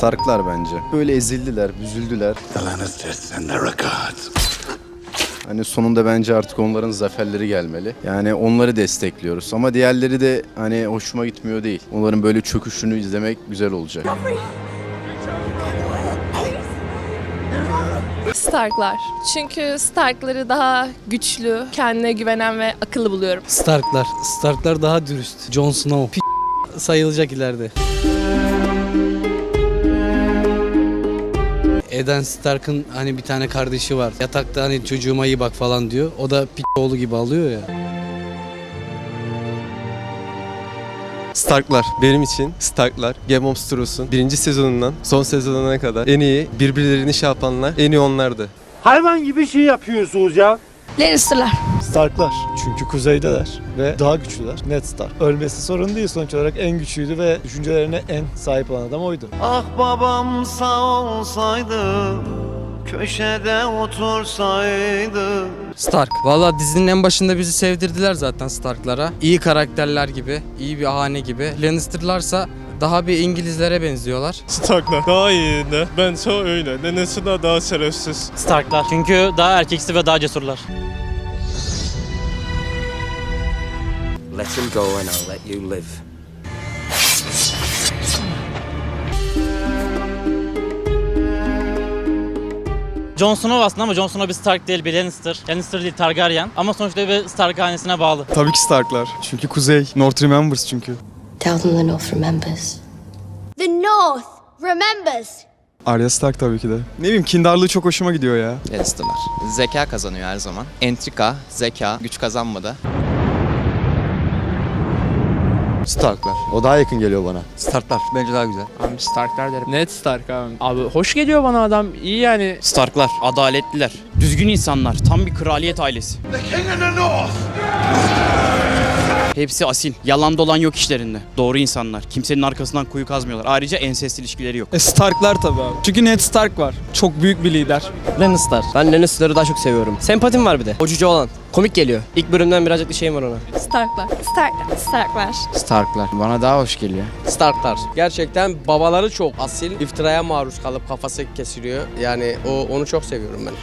Starklar bence. Böyle ezildiler, büzüldüler. Hani sonunda bence artık onların zaferleri gelmeli. Yani onları destekliyoruz. Ama diğerleri de hani hoşuma gitmiyor değil. Onların böyle çöküşünü izlemek güzel olacak. Starklar. Çünkü Starkları daha güçlü, kendine güvenen ve akıllı buluyorum. Starklar. Starklar daha dürüst. Jon Snow. P- sayılacak ileride. Eden Stark'ın hani bir tane kardeşi var. Yatakta hani çocuğuma iyi bak falan diyor. O da p- oğlu gibi alıyor ya. Starklar benim için Starklar Game of Thrones'un birinci sezonundan son sezonuna kadar en iyi birbirlerini şey yapanlar en iyi onlardı. Hayvan gibi şey yapıyorsunuz ya. Lannister'lar. Starklar. Çünkü kuzeydeler ve daha güçlüler. Ned Stark. Ölmesi sorun değil sonuç olarak en güçlüydü ve düşüncelerine en sahip olan adam oydu. Ah babam sağ olsaydı Köşede otursaydı Stark. Valla dizinin en başında bizi sevdirdiler zaten Stark'lara. İyi karakterler gibi, iyi bir hane gibi. Lannister'larsa daha bir İngilizlere benziyorlar. Starklar daha iyi ne? Bence öyle. Nenesi daha şerefsiz. Starklar. Çünkü daha erkeksi ve daha cesurlar. Let him go and I'll let you live Jon Snow aslında ama Jon Snow bir Stark değil, bir Lannister. Lannister değil, Targaryen. Ama sonuçta bir Stark hanesine bağlı. Tabii ki Starklar. Çünkü Kuzey. North remembers çünkü. Tell them the North remembers. The North remembers. Arya Stark tabii ki de. Ne bileyim kindarlığı çok hoşuma gidiyor ya. Lannister'lar. Zeka kazanıyor her zaman. Entrika, zeka, güç kazanmadı. Starklar. O daha yakın geliyor bana. Starklar bence daha güzel. Abi Starklar derim. Ned Stark abi. Abi hoş geliyor bana adam. İyi yani. Starklar, adaletliler, düzgün insanlar, tam bir kraliyet ailesi. Hepsi asil. Yalan dolan yok işlerinde. Doğru insanlar. Kimsenin arkasından kuyu kazmıyorlar. Ayrıca ensest ilişkileri yok. E Starklar tabii abi. Çünkü Ned Stark var. Çok büyük bir lider. Lannister. Ben Lannister'ları daha çok seviyorum. Sempatim var bir de. O cüce olan. Komik geliyor. İlk bölümden birazcık bir şeyim var ona. Starklar. Starklar. Starklar. Starklar bana daha hoş geliyor. Starklar. Gerçekten babaları çok asil. iftiraya maruz kalıp kafası kesiliyor. Yani o onu çok seviyorum ben.